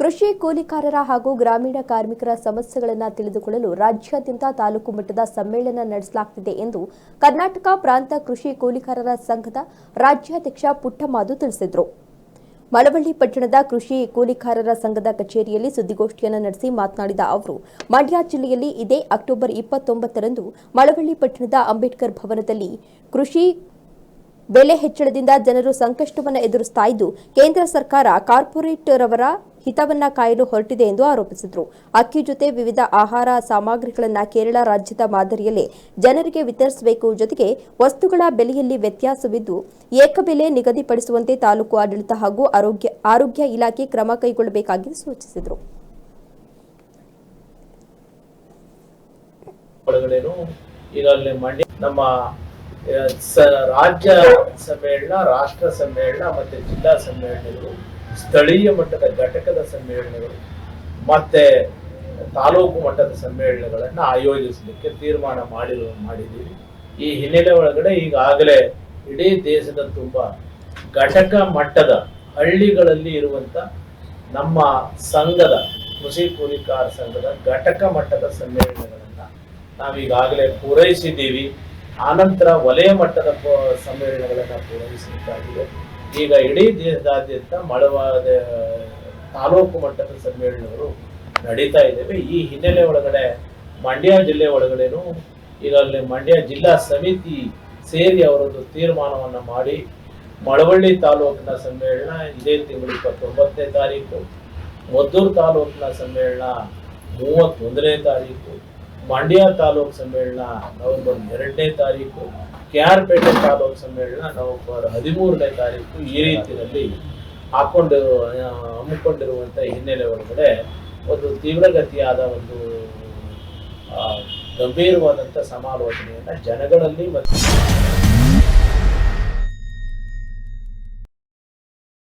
ಕೃಷಿ ಕೂಲಿಕಾರರ ಹಾಗೂ ಗ್ರಾಮೀಣ ಕಾರ್ಮಿಕರ ಸಮಸ್ಯೆಗಳನ್ನು ತಿಳಿದುಕೊಳ್ಳಲು ರಾಜ್ಯಾದ್ಯಂತ ತಾಲೂಕು ಮಟ್ಟದ ಸಮ್ಮೇಳನ ನಡೆಸಲಾಗುತ್ತಿದೆ ಎಂದು ಕರ್ನಾಟಕ ಪ್ರಾಂತ ಕೃಷಿ ಕೂಲಿಕಾರರ ಸಂಘದ ರಾಜ್ಯಾಧ್ಯಕ್ಷ ಪುಟ್ಟಮಾದು ತಿಳಿಸಿದರು. ಮಳವಳ್ಳಿ ಪಟ್ಟಣದ ಕೃಷಿ ಕೂಲಿಕಾರರ ಸಂಘದ ಕಚೇರಿಯಲ್ಲಿ ಸುದ್ದಿಗೋಷ್ಠಿಯನ್ನು ನಡೆಸಿ ಮಾತನಾಡಿದ ಅವರು, ಮಂಡ್ಯ ಜಿಲ್ಲೆಯಲ್ಲಿ ಇದೇ ಅಕ್ಟೋಬರ್ ಇಪ್ಪತ್ತೊಂಬತ್ತರಂದು ಮಳವಳ್ಳಿ ಪಟ್ಟಣದ ಅಂಬೇಡ್ಕರ್ ಭವನದಲ್ಲಿ ಕೃಷಿ ಬೆಲೆ ಹೆಚ್ಚಳದಿಂದ ಜನರು ಸಂಕಷ್ಟವನ್ನು ಎದುರಿಸ್ತಾ ಇದ್ದು, ಕೇಂದ್ರ ಸರ್ಕಾರ ಕಾರ್ಪೊರೇಟ್ ರವರ ಹಿತವನ್ನ ಕಾಯಲು ಹೊರಟಿದೆ ಎಂದು ಆರೋಪಿಸಿದರು. ಅಕ್ಕಿ ಜೊತೆ ವಿವಿಧ ಆಹಾರ ಸಾಮಗ್ರಿಗಳನ್ನು ಕೇರಳ ರಾಜ್ಯದ ಮಾದರಿಯಲ್ಲಿ ಜನರಿಗೆ ವಿತರಿಸಬೇಕು ಜೊತೆಗೆ ವಸ್ತುಗಳ ಬೆಲೆಯಲ್ಲಿ ವ್ಯತ್ಯಾಸವಿದ್ದು, ಏಕಬೆಲೆ ನಿಗದಿಪಡಿಸುವಂತೆ ತಾಲೂಕು ಆಡಳಿತ ಹಾಗೂ ಆರೋಗ್ಯ ಆರೋಗ್ಯ ಇಲಾಖೆ ಕ್ರಮ ಕೈಗೊಳ್ಳಬೇಕಾಗಿ ಸೂಚಿಸಿದರು. ಈಗಾಗಲೇ ಮಾಡಿ ನಮ್ಮ ರಾಜ್ಯ ಸಮ್ಮೇಳನ, ರಾಷ್ಟ್ರ ಸಮ್ಮೇಳನ ಮತ್ತೆ ಜಿಲ್ಲಾ ಸಮ್ಮೇಳನಗಳು ಸ್ಥಳೀಯ ಮಟ್ಟದ ಘಟಕದ ಸಮ್ಮೇಳನಗಳು ಮತ್ತೆ ತಾಲೂಕು ಮಟ್ಟದ ಸಮ್ಮೇಳನಗಳನ್ನು ಆಯೋಜಿಸಲಿಕ್ಕೆ ತೀರ್ಮಾನ ಮಾಡಿರುವ ಮಾಡಿದ್ದೀವಿ. ಈ ಹಿನ್ನೆಲೆ ಒಳಗಡೆ ಈಗಾಗಲೇ ಇಡೀ ದೇಶದ ತುಂಬ ಘಟಕ ಮಟ್ಟದ ಹಳ್ಳಿಗಳಲ್ಲಿ ಇರುವಂತ ನಮ್ಮ ಸಂಘದ, ಕೃಷಿ ಕೂಲಿಕಾರ ಸಂಘದ ಘಟಕ ಮಟ್ಟದ ಸಮ್ಮೇಳನಗಳನ್ನ ನಾವೀಗಾಗಲೇ ಪೂರೈಸಿದ್ದೀವಿ. ಆನಂತರ ವಲಯ ಮಟ್ಟದ ಸಮ್ಮೇಳನಗಳನ್ನ ಪೂರೈಸಬೇಕಾಗಿದೆ ಈಗ ಇಡೀ ದೇಶದಾದ್ಯಂತ ಮಳವಾದ ತಾಲೂಕು ಮಟ್ಟದ ಸಮ್ಮೇಳನಗಳು ನಡೀತಾ ಇದ್ದೇವೆ. ಈ ಹಿನ್ನೆಲೆ ಒಳಗಡೆ ಮಂಡ್ಯ ಜಿಲ್ಲೆ ಒಳಗಡೆನೂ ಅಲ್ಲಿ ಮಂಡ್ಯ ಜಿಲ್ಲಾ ಸಮಿತಿ ಸೇರಿ ಅವರೊಂದು ತೀರ್ಮಾನವನ್ನು ಮಾಡಿ ಮಳವಳ್ಳಿ ತಾಲೂಕಿನ ಸಮ್ಮೇಳನ ಇದೇ ತಿಂಗಳು ಇಪ್ಪತ್ತೊಂಬತ್ತನೇ ತಾರೀಕು, ಮದ್ದೂರು ತಾಲೂಕಿನ ಸಮ್ಮೇಳನ ಮೂವತ್ತೊಂದನೇ ತಾರೀಕು, ಮಂಡ್ಯ ತಾಲೂಕು ಸಮ್ಮೇಳನ ನವೆಂಬರ್ ಎರಡನೇ ತಾರೀಕು ಕೆ ಆರ್ ಪೇಟೆ ತಾಲೂಕು ಸಮ್ಮೇಳನ ನವೆಂಬರ್ ಹದಿಮೂರನೇ ತಾರೀಕು ಈ ರೀತಿಯಲ್ಲಿ ಹಾಕೊಂಡು ಹಮ್ಮಿಕೊಂಡಿರುವಂತಹ ಹಮ್ಮಿಕೊಂಡಿರುವಂಥ ಹಿನ್ನೆಲೆ ಒಳಗಡೆ ಒಂದು ತೀವ್ರಗತಿಯಾದ ಒಂದು ಗಂಭೀರವಾದಂಥ ಸಮಾಲೋಚನೆಯನ್ನ ಜನಗಳಲ್ಲಿ ಮತ್ತು